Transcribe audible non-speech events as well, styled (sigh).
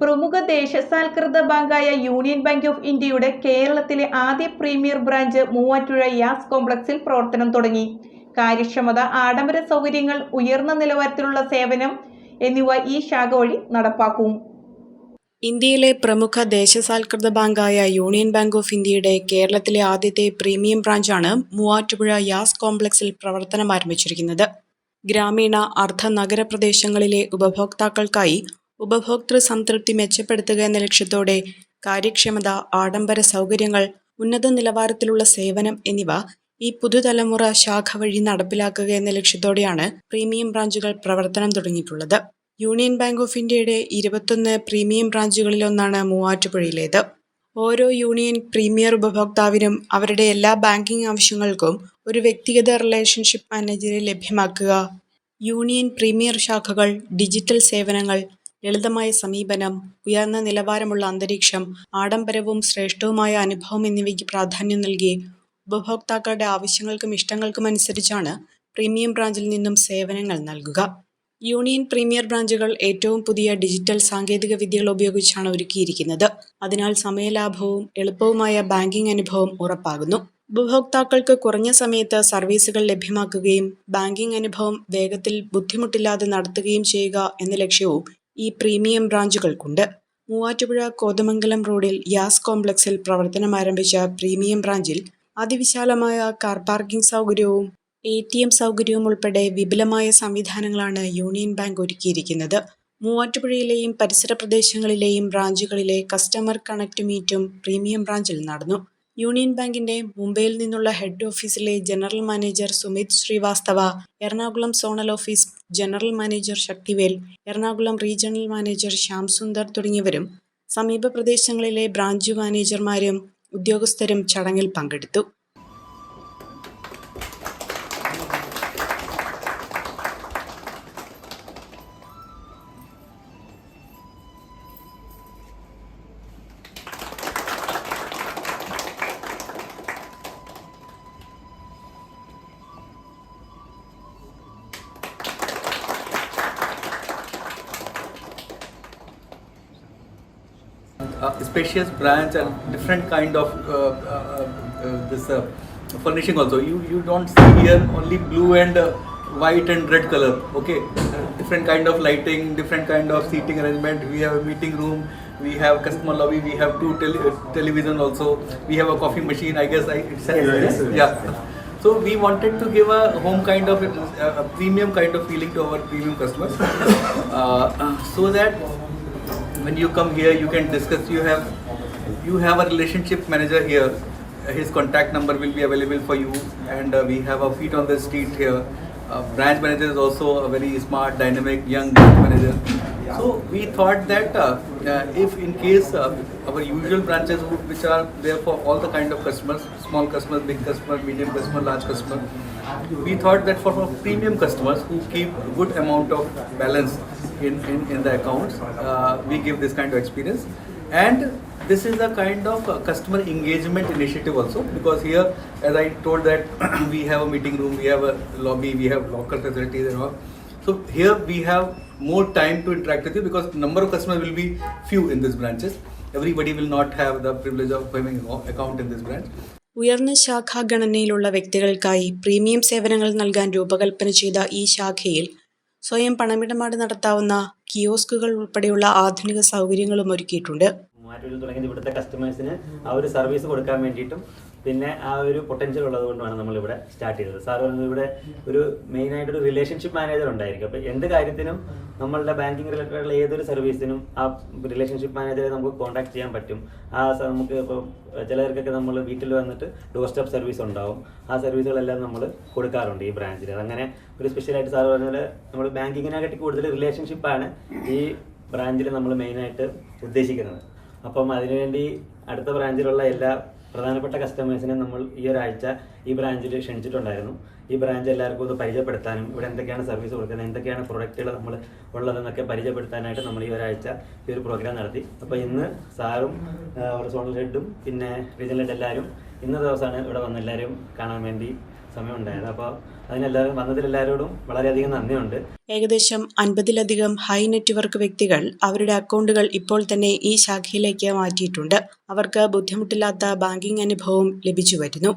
പ്രമുഖ ദേശസാൽകൃത ബാങ്കായ യൂണിയൻ ബാങ്ക് ഓഫ് ഇന്ത്യയുടെ കേരളത്തിലെ ആദ്യ പ്രീമിയർ ബ്രാഞ്ച് മൂവാറ്റുഴ യാസ് കോംപ്ലക്സിൽ പ്രവർത്തനം തുടങ്ങി. കാര്യക്ഷമത ആഡംബര സൗകര്യങ്ങൾ ഉയർന്ന നിലവാരത്തിലുള്ള സേവനം എന്നിവ ഈ ശാഖ വഴി നടപ്പാക്കും. ഇന്ത്യയിലെ പ്രമുഖ ദേശസാൽകൃത ബാങ്കായ യൂണിയൻ ബാങ്ക് ഓഫ് ഇന്ത്യയുടെ കേരളത്തിലെ ആദ്യത്തെ പ്രീമിയം ബ്രാഞ്ചാണ് മൂവാറ്റുപുഴ യാസ് കോംപ്ലക്സിൽ പ്രവർത്തനം ആരംഭിച്ചിരിക്കുന്നത്. ഗ്രാമീണ അർദ്ധ നഗര പ്രദേശങ്ങളിലെ ഉപഭോക്താക്കൾക്കായി ഉപഭോക്തൃ സംതൃപ്തി മെച്ചപ്പെടുത്തുക എന്ന ലക്ഷ്യത്തോടെ കാര്യക്ഷമത ആഡംബര സൗകര്യങ്ങൾ ഉന്നത നിലവാരത്തിലുള്ള സേവനം എന്നിവ ഈ പുതുതലമുറ ശാഖ വഴി നടപ്പിലാക്കുക എന്ന ലക്ഷ്യത്തോടെയാണ് പ്രീമിയം ബ്രാഞ്ചുകൾ പ്രവർത്തനം തുടങ്ങിയിട്ടുള്ളത്. യൂണിയൻ ബാങ്ക് ഓഫ് ഇന്ത്യയുടെ ഇരുപത്തൊന്ന് പ്രീമിയം ബ്രാഞ്ചുകളിലൊന്നാണ് മൂവാറ്റുപുഴയിലേത്. ഓരോ യൂണിയൻ പ്രീമിയർ ഉപഭോക്താവിനും അവരുടെ എല്ലാ ബാങ്കിംഗ് ആവശ്യങ്ങൾക്കും ഒരു വ്യക്തിഗത റിലേഷൻഷിപ്പ് മാനേജരെ ലഭ്യമാക്കുക. യൂണിയൻ പ്രീമിയർ ശാഖകൾ ഡിജിറ്റൽ സേവനങ്ങൾ ലളിതമായ സമീപനം ഉയർന്ന നിലവാരമുള്ള അന്തരീക്ഷം ആഡംബരവും ശ്രേഷ്ഠവുമായ അനുഭവം എന്നിവയ്ക്ക് പ്രാധാന്യം നൽകി ഉപഭോക്താക്കളുടെ ആവശ്യങ്ങൾക്കും ഇഷ്ടങ്ങൾക്കും അനുസരിച്ചാണ് പ്രീമിയം ബ്രാഞ്ചിൽ നിന്നും സേവനങ്ങൾ നൽകുക. യൂണിയൻ പ്രീമിയർ ബ്രാഞ്ചുകൾ ഏറ്റവും പുതിയ ഡിജിറ്റൽ സാങ്കേതിക വിദ്യകൾ ഉപയോഗിച്ചാണ് ഒരുക്കിയിരിക്കുന്നത്. അതിനാൽ സമയലാഭവും എളുപ്പവുമായ ബാങ്കിംഗ് അനുഭവം ഉറപ്പാകുന്നു. ഉപഭോക്താക്കൾക്ക് കുറഞ്ഞ സമയത്ത് സർവീസുകൾ ലഭ്യമാക്കുകയും ബാങ്കിംഗ് അനുഭവം വേഗത്തിൽ ബുദ്ധിമുട്ടില്ലാതെ നടത്തുകയും ചെയ്യുക എന്ന ലക്ഷ്യവും ഈ പ്രീമിയം ബ്രാഞ്ചുകൾക്കുണ്ട്. മൂവാറ്റുപുഴ കോതമംഗലം റോഡിൽ യാസ് കോംപ്ലക്സിൽ പ്രവർത്തനം ആരംഭിച്ച പ്രീമിയം ബ്രാഞ്ചിൽ അതിവിശാലമായ കാർ പാർക്കിംഗ് സൗകര്യവും എ ടി എം സൗകര്യവും ഉൾപ്പെടെ വിപുലമായ സംവിധാനങ്ങളാണ് യൂണിയൻ ബാങ്ക് ഒരുക്കിയിരിക്കുന്നത്. മൂവാറ്റുപുഴയിലെയും പരിസര പ്രദേശങ്ങളിലെയും ബ്രാഞ്ചുകളിലെ കസ്റ്റമർ കണക്ട് മീറ്റും പ്രീമിയം ബ്രാഞ്ചിൽ നടന്നു. യൂണിയൻ ബാങ്കിന്റെ മുംബൈയിൽ നിന്നുള്ള ഹെഡ് ഓഫീസിലെ general manager Sumit Srivastava Ernakulam zonal office general manager Sakthivel Ernakulam regional manager Shyam Sundar തുടങ്ങിയവരും സമീപ പ്രദേശങ്ങളിലെ ബ്രാഞ്ച് മാനേജർമാരും ഉദ്യോഗസ്ഥരും ചടങ്ങിൽ പങ്കെടുത്തു. A spacious branch and different kind of uh, uh, uh, this uh, furnishing also. You you don't see here only blue and uh, white and red color. Okay, different kind of lighting, different kind of seating arrangement. We have a meeting room. We have customer lobby. We have two tele- uh, television also. We have a coffee machine. I guess I it says Yeah, yes, yes. yeah. So we wanted to give a home kind of a, a premium kind of feeling to our premium customers, uh, so that when you come here you can discuss. You have you have a relationship manager here. His contact number will be available for you. And uh, we have a feet on the street here. Uh, branch manager is also a very smart dynamic young branch manager so we thought that uh, uh, if in case uh, our usual branches which are there for all the kind of customers small customers big customer medium customer large customer we thought that for our premium customers who keep good amount of balance in, in, in the accounts, uh, we give this kind of experience. And this is a kind of uh, customer engagement initiative also because here, as I told that (clears throat) we have a meeting room, we have a lobby, we have local facilities and all. So here we have more time to interact with you because number of customers will be few in these branches. Everybody will not have the privilege of having an account in this branch. ഉയർന്ന ശാഖാഗണനയിലുള്ള വ്യക്തികൾക്കായി premium സേവനങ്ങൾ നൽകാൻ രൂപകൽപ്പന ചെയ്ത ഈ ശാഖയിൽ സ്വയം പണമിടപാട് നടത്താവുന്ന കിയോസ്കുകൾ ഉൾപ്പെടെയുള്ള ആധുനിക സൗകര്യങ്ങളും ഒരുക്കിയിട്ടുണ്ട് തുടങ്ങിയത് ഇവിടുത്തെ കസ്റ്റമേഴ്സിന് ആ ഒരു സർവീസ് കൊടുക്കാൻ വേണ്ടിയിട്ടും പിന്നെ ആ ഒരു പൊട്ടൻഷ്യൽ ഉള്ളത് നമ്മൾ ഇവിടെ സ്റ്റാർട്ട് ചെയ്തത്. സാർ പറഞ്ഞത് ഇവിടെ ഒരു മെയിൻ ആയിട്ട് ഒരു റിലേഷൻഷിപ്പ് മാനേജർ ഉണ്ടായിരിക്കും. അപ്പോൾ എന്ത് കാര്യത്തിനും നമ്മളുടെ ബാങ്കിങ് റിലേറ്റഡ് ഏതൊരു സർവീസിനും ആ റിലേഷൻഷിപ്പ് മാനേജറെ നമുക്ക് കോൺടാക്ട് ചെയ്യാൻ പറ്റും. ആ നമുക്ക് ഇപ്പോൾ ചിലർക്കൊക്കെ നമ്മൾ വീട്ടിൽ വന്നിട്ട് ഡോർ സ്റ്റെപ്പ് സർവീസ് ഉണ്ടാവും. ആ സർവീസുകളെല്ലാം നമ്മൾ കൊടുക്കാറുണ്ട് ഈ ബ്രാഞ്ചിൽ അങ്ങനെ ഒരു സ്പെഷ്യലായിട്ട് സാർ പറഞ്ഞ പോലെ നമ്മൾ ബാങ്കിങ്ങിനെക്കാട്ടി കൂടുതൽ റിലേഷൻഷിപ്പാണ് ഈ ബ്രാഞ്ചിൽ നമ്മൾ മെയിനായിട്ട് ഉദ്ദേശിക്കുന്നത്. അപ്പം അതിനുവേണ്ടി അടുത്ത ബ്രാഞ്ചിലുള്ള എല്ലാ പ്രധാനപ്പെട്ട കസ്റ്റമേഴ്സിനെ നമ്മൾ ഈ ഒരാഴ്ച ഈ ബ്രാഞ്ചിൽ ക്ഷണിച്ചിട്ടുണ്ടായിരുന്നു. ഈ ബ്രാഞ്ച് എല്ലാവർക്കും ഒന്ന് പരിചയപ്പെടുത്താനും ഇവിടെ എന്തൊക്കെയാണ് സർവീസ് കൊടുക്കുന്നത് എന്തൊക്കെയാണ് പ്രൊഡക്റ്റുകൾ നമ്മൾ ഉള്ളതെന്നൊക്കെ പരിചയപ്പെടുത്താനായിട്ട് നമ്മൾ ഈ ഒരാഴ്ച ഈ ഒരു പ്രോഗ്രാം നടത്തി. അപ്പോൾ ഇന്ന് സാറും സോണൽ ഹെഡും പിന്നെ റീജിയൻ ഹെഡ് എല്ലാവരും ഇന്ന ദിവസമാണ് ഇവിടെ വന്ന് എല്ലാവരും കാണാൻ വേണ്ടി സമയം ഉണ്ടായത് അപ്പോൾ അതിനെല്ലാവരും വന്നതിലെല്ലാവരോടും വളരെയധികം നന്ദിയുണ്ട്. ഏകദേശം അൻപതിലധികം ഹൈ നെറ്റ്വർക്ക് വ്യക്തികൾ അവരുടെ അക്കൗണ്ടുകൾ ഇപ്പോൾ തന്നെ ഈ ശാഖയിലേക്ക് മാറ്റിയിട്ടുണ്ട്. അവർക്ക് ബുദ്ധിമുട്ടില്ലാത്ത ബാങ്കിംഗ് അനുഭവം ലഭിച്ചു വരുന്നു